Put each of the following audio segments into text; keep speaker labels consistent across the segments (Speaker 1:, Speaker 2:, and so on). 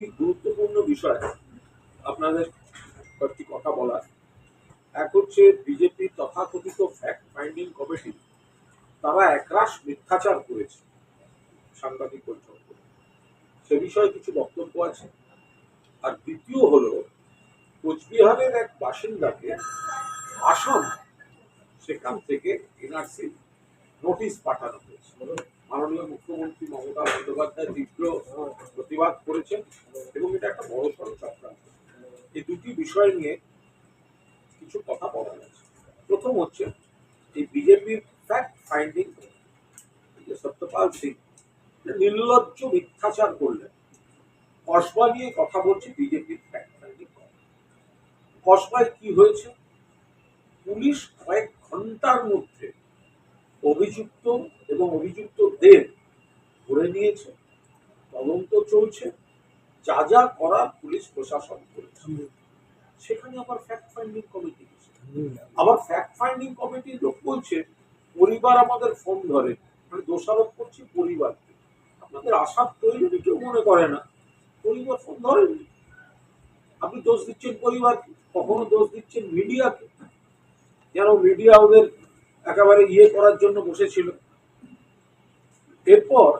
Speaker 1: গুরুত্বপূর্ণ বিষয় আপনাদের কয়েকটি কথা বলার। এক হচ্ছে বিজেপি তথাকথিত ফ্যাক্ট ফাইন্ডিং কমিটি তারা একরাশ মিথ্যাচার করেছে সাংবাদিক বৈঠক। সে বিষয়ে কিছু বক্তব্য আছে। আর দ্বিতীয় হলো, কোচবিহারের এক বাসিন্দাকে আসাম সেখান থেকে এনআরসি নোটিশ পাঠানো হয়েছে। মাননীয় মুখ্যমন্ত্রী মমতা বন্দ্যোপাধ্যায় তীব্র প্রতিবাদ করেছেন এবং এটা একটা বড় সড় চক্রান্ত এই দুটি বিষয় নিয়ে কিছু কথা বলা গেছে প্রথম হচ্ছে, এই বিজেপির ফ্যাক্ট ফাইন্ডিং যে সত্যপাল সিং নির্লজ্জ মিথ্যাচার করলেন। কসবা নিয়ে কথা বলছে বিজেপির ফ্যাক্ট ফাইন্ডিং কসবায় কি হয়েছে? পুলিশ কয়েক ঘণ্টার মধ্যে অভিযুক্ত এবং অভিযুক্তদের ধরে নিয়েছে তদন্ত চলছে যা যা করার পুলিশ প্রশাসন করেছে। সেখানে আবার ফ্যাক্ট ফাইন্ডিং কমিটি আবার ফ্যাক্ট ফাইন্ডিং কমিটির লোক বলছে পরিবার আমাদের ফোন ধরে। মানে দোষারোপ করছি পরিবারকে। আপনাদের আসার প্রয়োজনে কেউ মনে করে না? পরিবার ফোন ধরেনি। আপনি দোষ দিচ্ছেন পরিবারকে কখনো দোষ দিচ্ছেন মিডিয়াকে যেন মিডিয়া ওদের একেবারে ইয়ে করার জন্য বসেছিল? এরপর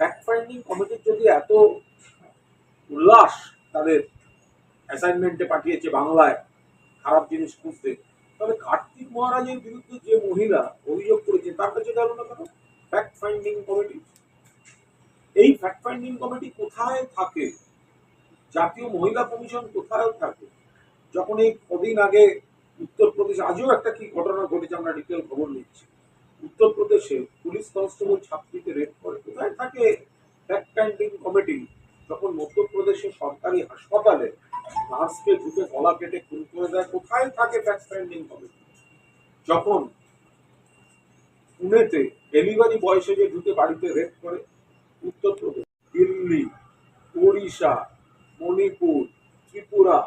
Speaker 1: ফ্যাক্ট ফাইন্ডিং কমিটির যদি এত উল্লাস তাদের অ্যাসাইনমেন্টে পাঠিয়েছে বাংলায় খারাপ জিনিস খুঁজতে, তাহলে কার্তিক মহারাজের বিরুদ্ধে যে মহিলা অভিযোগ করেছে তার কাছে গেল না কেন? ফ্যাক্ট ফাইন্ডিং কমিটি এই ফ্যাক্ট ফাইন্ডিং কমিটি কোথায় থাকে? জাতীয় মহিলা কমিশন কোথায় থাকে? যখন এই কদিন আগে উত্তরপ্রদেশ, আজও একটা কি ঘটনা ঘটেছে আমরা ডিটেল খবর নিচ্ছি। উত্তরপ্রদেশে পুলিশ কনস্টেবল ছাত্রীকে রেপ করে। কোথায় থাকে ফাইন্ডিং কমিটি যখন মধ্যপ্রদেশের সরকারি হাসপাতালে নার্সকে ঢুকে গলা কেটে খুন করে দেয়, কোথায় থাকে ফাইন্ডিং কমিটি যখন পুনেতে ডেলিভারি বয়সে যে ঢুকে বাড়িতে রেপ করে, উত্তরপ্রদেশ, দিল্লি, ওড়িশা, মণিপুর, ত্রিপুরা,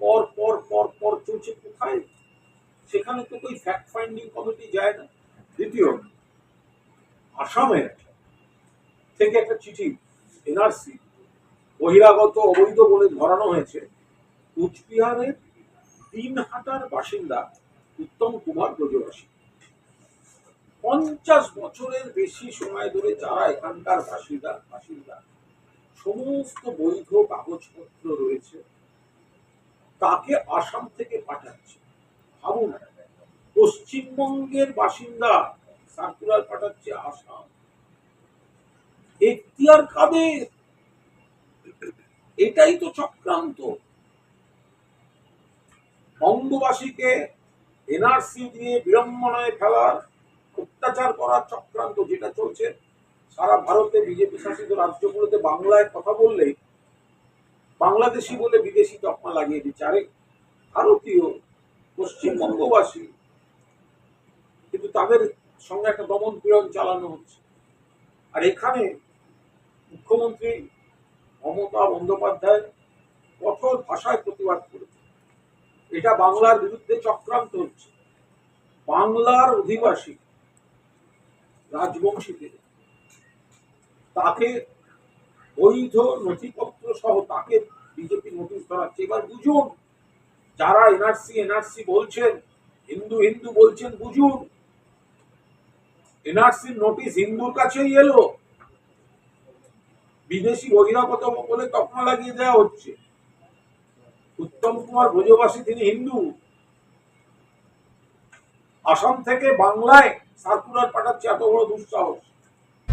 Speaker 1: পর পর পর পর চলছে, কোথায়? সেখানে তো ওই ফ্যাক্ট ফাইন্ডিং কমিটি যায় না। দ্বিতীয়, আসামের থেকে একটা চিঠি, এনআরসি, বহিরাগত অবৈধ বলে ধরানো হয়েছে। কুচবিহারের দিনহাটার বাসিন্দা উত্তম কুমার ব্রজবাসী। পঞ্চাশ বছরের বেশি সময় ধরে যারা এখানকার বাসিন্দা বাসিন্দা, সমস্ত বৈধ কাগজপত্র রয়েছে, তাকে আসাম থেকে পাঠাচ্ছে। ভাবুন পশ্চিমবঙ্গের বাসিন্দা সার্কুলার পাঠাচ্ছে আসাম। এখতিয়ার কাদের? এটাই তো চক্রান্ত। বঙ্গবাসীকে এনআরসি দিয়ে বিড়ম্বনায় ফেলার, অত্যাচার করার চক্রান্ত যেটা চলছে, সারা ভারতে বিজেপি শাসিত রাজ্যগুলোতে বাংলায় কথা বললেই বাংলাদেশি বলে বিদেশি তকমা লাগিয়ে দিচ্ছে। আরে ভারতীয় পশ্চিমবঙ্গবাসী তাদের সঙ্গে একটা দমন পীড়ন চালানো হচ্ছে। আর এখানে মুখ্যমন্ত্রী মমতা বন্দ্যোপাধ্যায় কঠোর ভাষায় প্রতিবাদ করেছে এটা বাংলার বিরুদ্ধে চক্রান্ত হচ্ছে। বাংলার অধিবাসী রাজবংশীদের, তাকে বৈধ নথিপত্র সহ তাকে বিজেপি নোটিশ ধরাচ্ছে। এবার বুঝুন, যারা এনআরসি এনআরসি বলছেন, হিন্দু হিন্দু বলছেন, বুঝুন এনআরসির নোটিশ হিন্দুর কাছেই এলো। বিদেশি বহিরাগত বলে তকমা লাগিয়ে দেওয়া হচ্ছে। উত্তম কুমার ব্রজবাসী তিনি হিন্দু। আসাম থেকে বাংলায় সার্কুলার পাঠাচ্ছে, এত বড় দুঃসাহস।